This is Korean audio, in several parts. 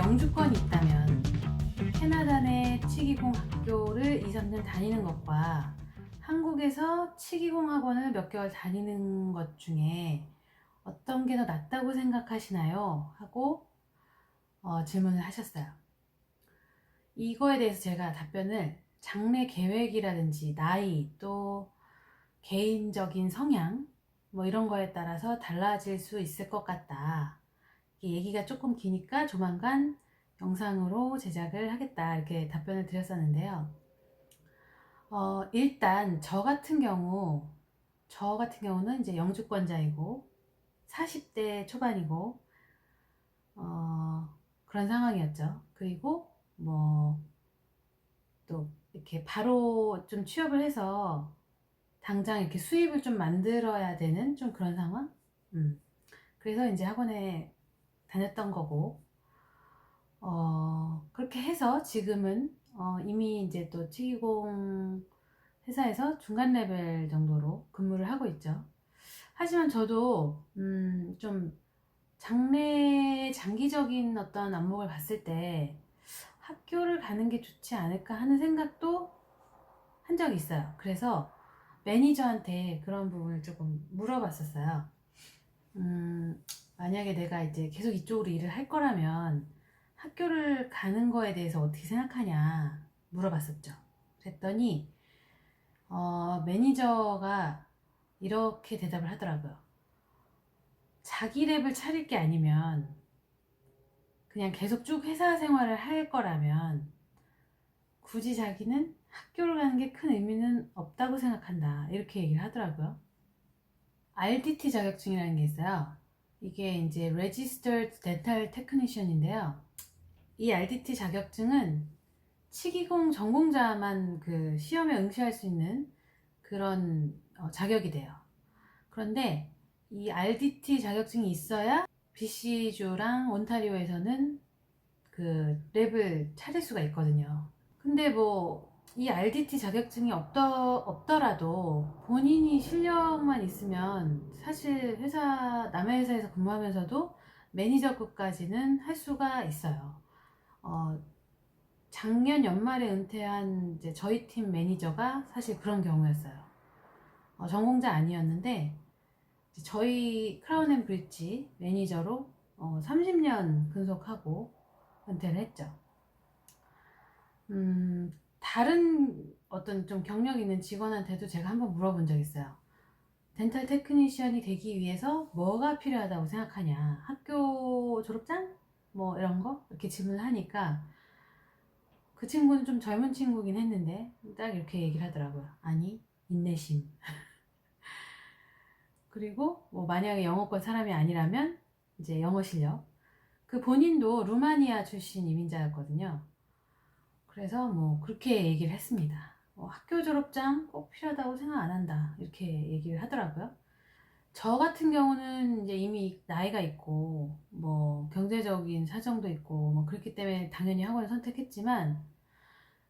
영주권이 있다면 캐나다 내 치기공 학교를 2, 3년 다니는 것과 한국에서 치기공 학원을 몇 개월 다니는 것 중에 어떤 게 더 낫다고 생각하시나요? 하고 어, 질문을 하셨어요. 이거에 대해서 제가 답변을 장래 계획이라든지 나이 또 개인적인 성향 뭐 이런 거에 따라서 달라질 수 있을 것 같다. 이 얘기가 조금 기니까 조만간 영상으로 제작을 하겠다 이렇게 답변을 드렸었는데요. 어, 일단 저 같은 경우 저 같은 경우는 이제 영주권자이고 40대 초반이고 어, 그런 상황이었죠. 그리고 뭐 또 이렇게 바로 좀 취업을 해서 당장 이렇게 수입을 좀 만들어야 되는 좀 그런 상황? 음. 그래서 이제 학원에 다녔던 거고, 어, 그렇게 해서 지금은 어, 이미 이제 또 치기공 회사에서 중간 레벨 정도로 근무를 하고 있죠. 하지만 저도, 음, 좀 장래 장기적인 어떤 안목을 봤을 때 학교를 가는 게 좋지 않을까 하는 생각도 한 적이 있어요. 그래서 매니저한테 그런 부분을 조금 물어봤었어요. 음, 만약에 내가 이제 계속 이쪽으로 일을 할 거라면 학교를 가는 거에 대해서 어떻게 생각하냐 물어봤었죠. 그랬더니 어, 매니저가 이렇게 대답을 하더라고요. 자기 랩을 차릴 게 아니면 그냥 계속 쭉 회사 생활을 할 거라면 굳이 자기는 학교를 가는 게 큰 의미는 없다고 생각한다. 이렇게 얘기를 하더라고요. RDT 자격증이라는 게 있어요. 이게 이제 Registered Dental Technician인데요. 이 RDT 자격증은 치기공 전공자만 그 시험에 응시할 수 있는 그런 어, 자격이 돼요. 그런데 이 RDT 자격증이 있어야 BC주랑 온타리오에서는 그 랩을 찾을 수가 있거든요. 근데 뭐 이 RDT 자격증이 없더, 없더라도 본인이 실력만 있으면 사실 회사 남의 회사에서 근무하면서도 매니저급까지는 할 수가 있어요. 어, 작년 연말에 은퇴한 저희 팀 매니저가 사실 그런 경우였어요. 어, 전공자 아니었는데 저희 크라운 앤 브릿지 매니저로 어, 30년 근속하고 은퇴를 했죠. 음, 다른 어떤 좀 경력 있는 직원한테도 제가 한번 물어본 적 있어요. 덴탈 테크니시언이 되기 위해서 뭐가 필요하다고 생각하냐? 학교 졸업장? 뭐 이런 거? 이렇게 질문을 하니까 그 친구는 좀 젊은 친구긴 했는데 딱 이렇게 얘기를 하더라고요. 아니, 인내심. 그리고 뭐 만약에 영어권 사람이 아니라면 이제 영어 실력. 그 본인도 루마니아 출신 이민자였거든요. 그래서 뭐 그렇게 얘기를 했습니다. 어, 학교 졸업장 꼭 필요하다고 생각 안 한다. 이렇게 얘기를 하더라고요. 저 같은 경우는 이제 이미 나이가 있고, 뭐, 경제적인 사정도 있고, 뭐, 그렇기 때문에 당연히 학원을 선택했지만,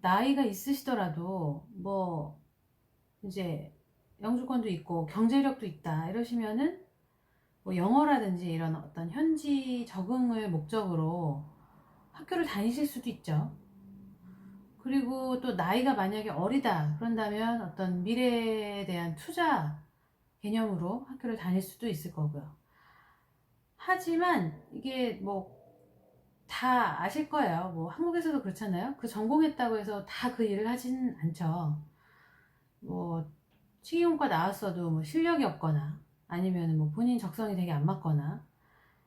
나이가 있으시더라도, 뭐, 이제, 영주권도 있고, 경제력도 있다, 이러시면은, 뭐, 영어라든지 이런 어떤 현지 적응을 목적으로 학교를 다니실 수도 있죠. 그리고 또 나이가 만약에 어리다, 그런다면 어떤 미래에 대한 투자, 개념으로 학교를 다닐 수도 있을 거고요. 하지만 이게 뭐 다 아실 거예요. 뭐 한국에서도 그렇잖아요. 그 전공했다고 해서 다 그 일을 하진 않죠. 뭐 치기공과 나왔어도 뭐 실력이 없거나 아니면 뭐 본인 적성이 되게 안 맞거나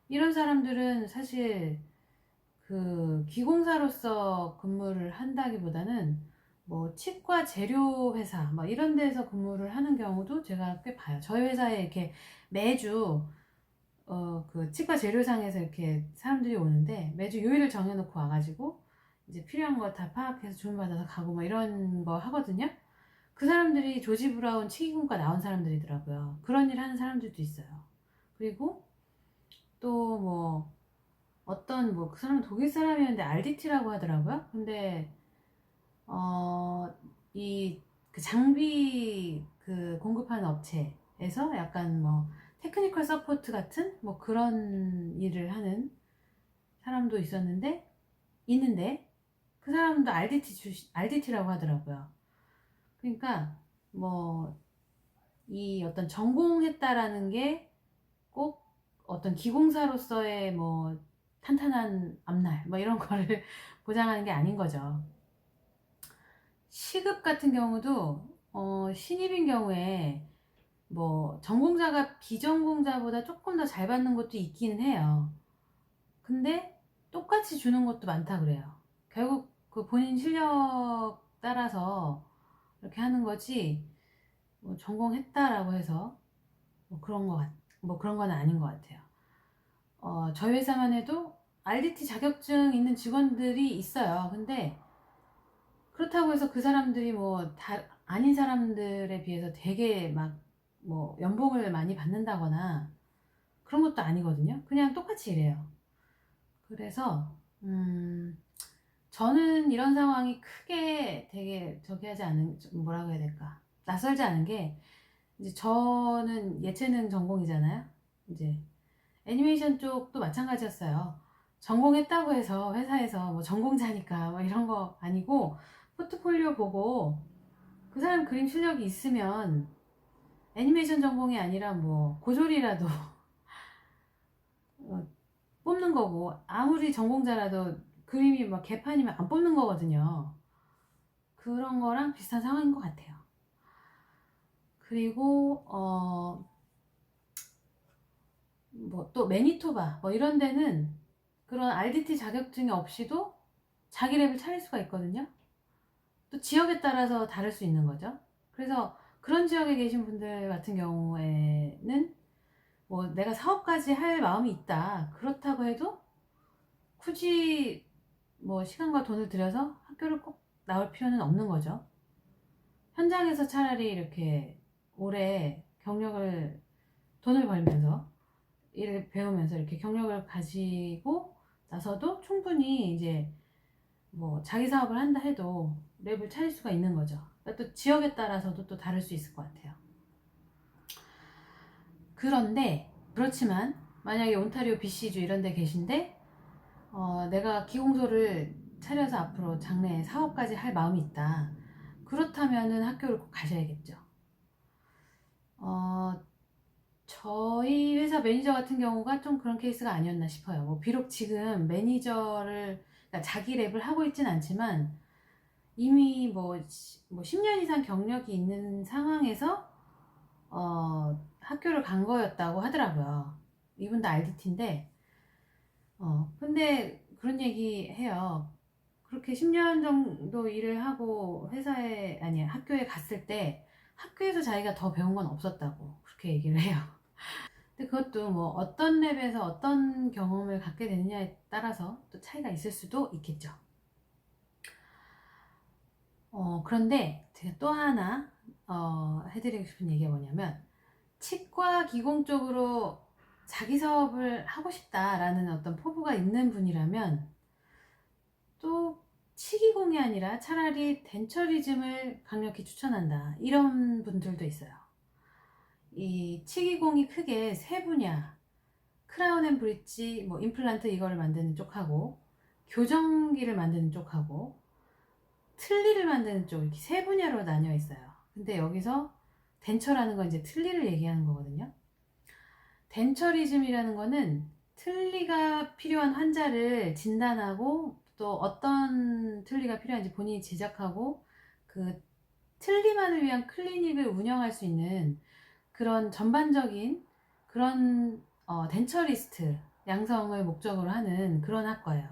이런 사람들은 사실 그 기공사로서 근무를 한다기보다는 뭐 치과 재료 회사 뭐 이런 데서 근무를 하는 경우도 제가 꽤 봐요. 저희 회사에 이렇게 매주 어 그 치과 재료상에서 이렇게 사람들이 오는데 매주 요일을 정해놓고 와가지고 이제 필요한 거 다 파악해서 주문받아서 가고 뭐 이런 거 하거든요. 그 사람들이 조지 브라운 치기공과 나온 사람들이더라고요. 그런 일 하는 사람들도 있어요. 그리고 또뭐 어떤 뭐 그 사람은 독일 사람이었는데 RDT라고 하더라고요. 근데 어, 이, 그 장비 그 공급하는 업체에서 약간 뭐 테크니컬 서포트 같은 뭐 그런 일을 하는 사람도 있었는데 있는데 그 사람도 RDT 출신, RDT라고 하더라고요. 그러니까 뭐 이 어떤 전공했다라는 게 꼭 어떤 기공사로서의 뭐 탄탄한 앞날 뭐 이런 거를 보장하는 게 아닌 거죠. 시급 같은 경우도 어, 신입인 경우에 뭐 전공자가 비전공자보다 조금 더 잘 받는 것도 있기는 해요. 근데 똑같이 주는 것도 많다 그래요. 결국 그 본인 실력 따라서 이렇게 하는 거지 뭐 전공했다라고 해서 뭐 그런 거 같, 뭐 그런 건 아닌 것 같아요. 어, 저희 회사만 해도 RDT 자격증 있는 직원들이 있어요. 근데 그렇다고 해서 그 사람들이 뭐 다 아닌 사람들에 비해서 되게 막 뭐 연봉을 많이 받는다거나 그런 것도 아니거든요. 그냥 똑같이 일해요. 그래서 음 저는 이런 상황이 크게 되게 저기 하지 않은 좀 뭐라고 해야 될까 낯설지 않은 게 이제 저는 예체능 전공이잖아요. 이제 애니메이션 쪽도 마찬가지였어요. 전공했다고 해서 회사에서 뭐 전공자니까 뭐 이런 거 아니고 포트폴리오 보고 그 사람 그림 실력이 있으면 애니메이션 전공이 아니라 뭐 고졸이라도 어, 뽑는 거고 아무리 전공자라도 그림이 막 개판이면 안 뽑는 거거든요. 그런 거랑 비슷한 상황인 것 같아요. 그리고 어 뭐 또 매니토바 뭐 이런 데는 그런 RDT 자격증이 없이도 자기 랩을 차릴 수가 있거든요. 또 지역에 따라서 다를 수 있는 거죠. 그래서 그런 지역에 계신 분들 같은 경우에는 뭐 내가 사업까지 할 마음이 있다. 그렇다고 해도 굳이 뭐 시간과 돈을 들여서 학교를 꼭 나올 필요는 없는 거죠. 현장에서 차라리 이렇게 오래 경력을 돈을 벌면서 일을 배우면서 이렇게 경력을 가지고 나서도 충분히 이제 뭐 자기 사업을 한다 해도 랩을 차릴 수가 있는 거죠. 그러니까 또 지역에 따라서도 또 다를 수 있을 것 같아요. 그런데 그렇지만 만약에 온타리오 BC주 이런 데 계신데 어, 내가 기공소를 차려서 앞으로 장래에 사업까지 할 마음이 있다. 그렇다면은 학교를 꼭 가셔야겠죠. 어, 저희 회사 매니저 같은 경우가 좀 그런 케이스가 아니었나 싶어요. 뭐 비록 지금 매니저를 그러니까 자기 랩을 하고 있진 않지만 이미 뭐, 시- 뭐 10년 이상 경력이 있는 상황에서 어, 학교를 간 거였다고 하더라고요. 이분도 RDT인데 어, 근데 그런 얘기 해요. 그렇게 10년 정도 일을 하고 회사에, 아니, 학교에 갔을 때 학교에서 자기가 더 배운 건 없었다고 그렇게 얘기를 해요. 근데 그것도 뭐 어떤 랩에서 어떤 경험을 갖게 되느냐에 따라서 또 차이가 있을 수도 있겠죠. 어, 그런데 제가 또 하나 어, 해드리고 싶은 얘기가 뭐냐면 치과 기공 쪽으로 자기 사업을 하고 싶다라는 어떤 포부가 있는 분이라면 또 치기공이 아니라 차라리 덴처리즘을 강력히 추천한다. 이런 분들도 있어요. 이 치기공이 크게 세 분야, 크라운 앤 브릿지, 뭐 임플란트 이거를 만드는 쪽하고 교정기를 만드는 쪽하고 틀니를 만드는 쪽 이렇게 세 분야로 나뉘어 있어요. 근데 여기서 덴처라는 건 이제 틀니를 얘기하는 거거든요. 덴처리즘이라는 거는 틀니가 필요한 환자를 진단하고 또 어떤 틀니가 필요한지 본인이 제작하고 그 틀니만을 위한 클리닉을 운영할 수 있는 그런 전반적인 그런 어, 덴처리스트 양성을 목적으로 하는 그런 학과예요.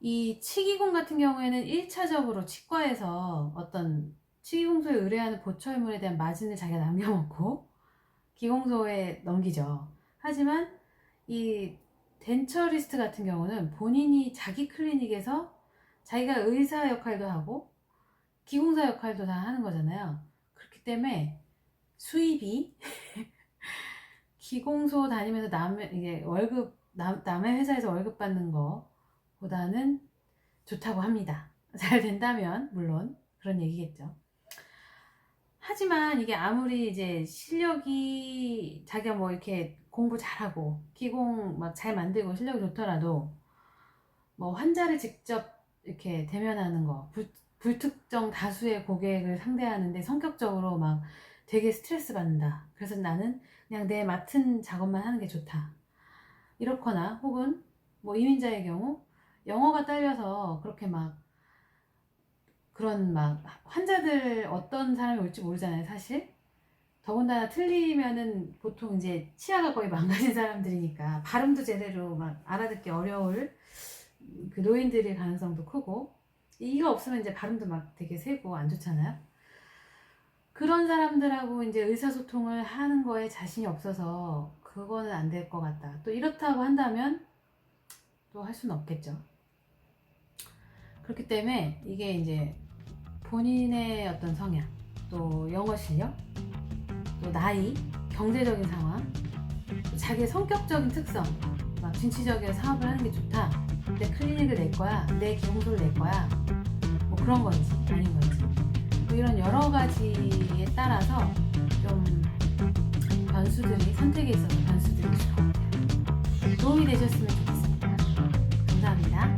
이 치기공 같은 경우에는 1차적으로 치과에서 어떤 치기공소에 의뢰하는 보철물에 대한 마진을 자기가 남겨먹고 기공소에 넘기죠. 하지만 이 덴처리스트 같은 경우는 본인이 자기 클리닉에서 자기가 의사 역할도 하고 기공사 역할도 다 하는 거잖아요. 그렇기 때문에 수입이 기공소 다니면서 남의 이게 월급 남, 남의 회사에서 월급 받는 거보다는 좋다고 합니다. 잘 된다면 물론 그런 얘기겠죠. 하지만 이게 아무리 이제 실력이 자기가 뭐 이렇게 공부 잘하고 기공 막 잘 만들고 실력이 좋더라도 뭐 환자를 직접 이렇게 대면하는 거, 불, 불특정 다수의 고객을 상대하는데 성격적으로 막 되게 스트레스 받는다. 그래서 나는 그냥 내 맡은 작업만 하는 게 좋다. 이렇거나 혹은 뭐 이민자의 경우 영어가 딸려서 그렇게 막 그런 막 환자들 어떤 사람이 올지 모르잖아요, 사실. 더군다나 틀리면은 보통 이제 치아가 거의 망가진 사람들이니까 발음도 제대로 막 알아듣기 어려울 그 노인들의 가능성도 크고 이가 없으면 이제 발음도 막 되게 세고 안 좋잖아요. 그런 사람들하고 이제 의사소통을 하는 거에 자신이 없어서 그거는 안 될 것 같다. 또 이렇다고 한다면 또 할 수는 없겠죠. 그렇기 때문에 이게 이제 본인의 어떤 성향, 또 영어 실력, 또 나이, 경제적인 상황, 또 자기의 성격적인 특성, 막 진취적인 사업을 하는 게 좋다. 내 클리닉을 낼 거야, 내 기공소를 낼 거야, 뭐 그런 건지 아닌 건지 이런 여러 가지에 따라서 좀 변수들이 선택에 있어서 변수들이 있을 것 같아요. 도움이 되셨으면 좋겠습니다. 감사합니다.